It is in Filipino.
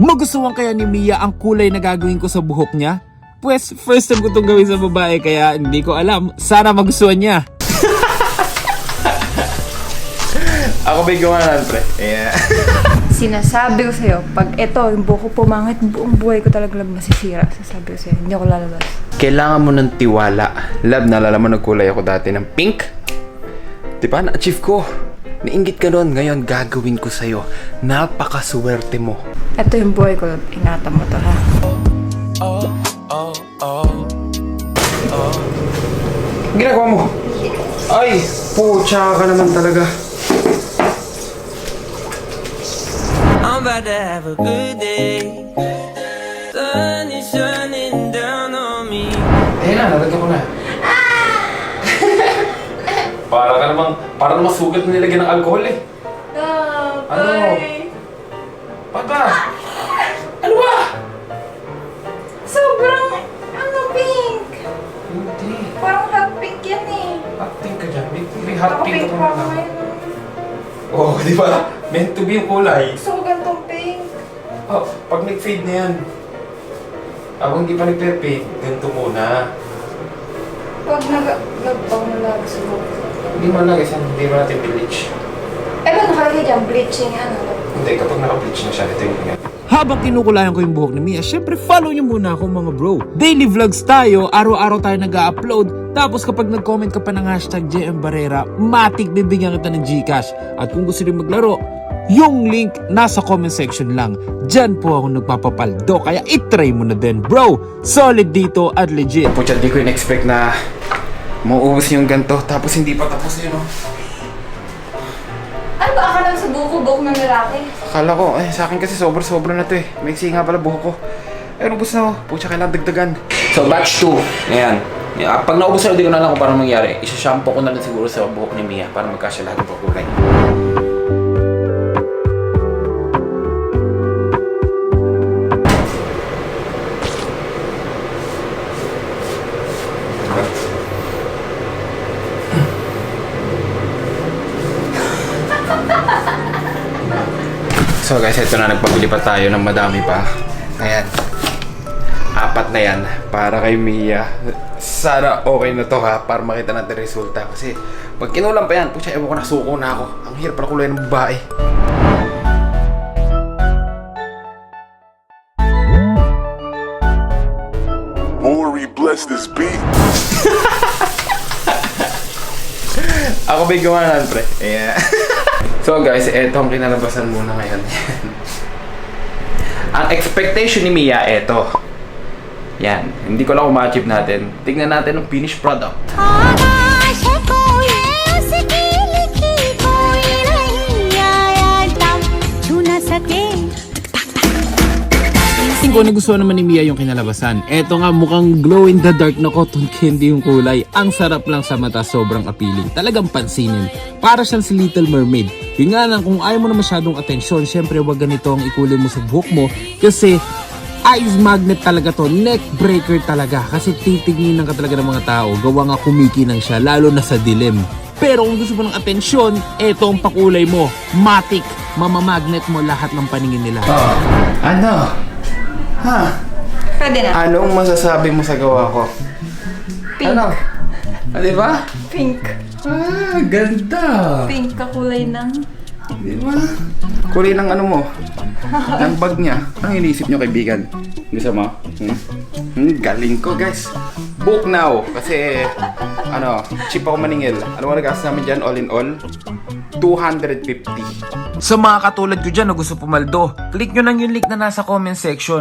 Magustuhan kaya ni Mia ang kulay na gagawin ko sa buhok niya? Pues, first time ko itong gawin sa babae kaya hindi ko alam. Sana magustuhan niya. Ako may gawa na pre. Yeah. Sinasabi ko sa'yo, pag ito, yung buhok ko pumangit, buong buhay ko talaga lang masisira. Sasabi ko sa'yo, hindi ako lalabas. Kailangan mo ng tiwala. Love, naalala mo nagkulay ako dati ng pink? Di ba? Na-achieve ko. Nainggit ka doon. Ngayon, gagawin ko sa'yo. Napakaswerte mo. Ito yung buhay ko, ingatan mo to ha. Ginagawa mo? Ay, pucha ka naman talaga. I'm about to have a good day. Sun is shining down on me. Ayun na, nalagyan ko na. Para ka namang, para namang sugat na nilagyan ng alcohol eh. Ano? Ba't ba? Ano ba? Sobrang, ano, pink. Hindi. Parang hot pink yan eh. Hot pink ka dyan. May, may hot Ako pink pink ka pa ako naman. ngayon. Oo, oh, di ba? Meant to be yung kulay. Gusto ko gantong pink. Oh, pag nag-fade na yan. Ako hindi pa nag-fade, ganito muna. Pag nag-nagpaw na lang sa buhok. Hindi mo na kasi hindi mo natin bleach. Eh, ba nakalagay dyan? Bleaching, ano? Hindi, kapag naka-bleach na siya, ito yung ganyan. Habang kinukulayan ko yung buhok ni Mia, syempre follow nyo muna ako mga bro. Daily vlogs tayo, araw-araw tayo nag-upload. Tapos kapag nag-comment ka pa ng hashtag JM Barrera, matik bibigyan kita ng Gcash. At kung gusto rin maglaro, yung link nasa comment section lang. Diyan po ako nagpapapaldo, kaya itry mo na din bro. Solid dito at legit. Pucha, di ko in-expect na mauubos yung ganto. Tapos hindi pa tapos yun, oh. Ano ba akala mo sa buhok ko? Buhok ng lalaki? Akala ko, eh, sa akin kasi sobra-sobra na to eh. May nga pala buhok ko. Eh, ubos na oh. Pucha, kailangan dagdagan. So batch 2, ayan. Yeah, pag naubos na, hindi ko na alam kung paano mangyari. Isa-shampoo ko na rin siguro sa buhok ni Mia para magkasya lahat ng kulay. So guys, ito na nagpabili pa tayo ng madami pa. Ayan. Apat na yan para kay Mia. Sana okay na to ha para makita natin resulta. Kasi pag kinulam pa yan, pucha, ewan ko na suko na ako. Ang hirap pala kulay ng babae. Maury bless this beat. Ako gawa na pre. Yeah. so guys, eto ang kinalabasan muna ngayon. ang expectation ni Mia, eto. Yan. Hindi ko lang kung ma-achieve natin. Tignan natin ang finished product. Tingin ko nagustuhan naman ni Mia yung kinalabasan. Eto nga mukhang glow in the dark na cotton candy yung kulay. Ang sarap lang sa mata, sobrang appealing. Talagang pansinin. Para siyang si Little Mermaid. Yun nga lang, kung ayaw mo na masyadong atensyon, syempre wag ganito ang ikulin mo sa buhok mo. Kasi eyes magnet talaga to, neck breaker talaga. Kasi titignan ka talaga ng mga tao. Gawa nga kumikinang siya, lalo na sa dilim. Pero kung gusto mo ng atensyon, eto ang pakulay mo. Matic, mamamagnet mo lahat ng paningin nila. Oh, ano? Ha? Pwede na. Anong masasabi mo sa gawa ko? Pink. Ano? Ah, di ba? Pink. Ah, ganda. Pink kakulay ng... Di ba? Kulay ng ano mo? ng bag niya. Anong iniisip niyo kaibigan? Gusto mo? Hmm? Hmm, galing ko guys. Book now. Kasi, ano, cheap ako maningil. Ano mo nagastos namin dyan, all in all? 250. Sa mga katulad ko dyan na gusto pumaldo, click nyo lang yung link na nasa comment section.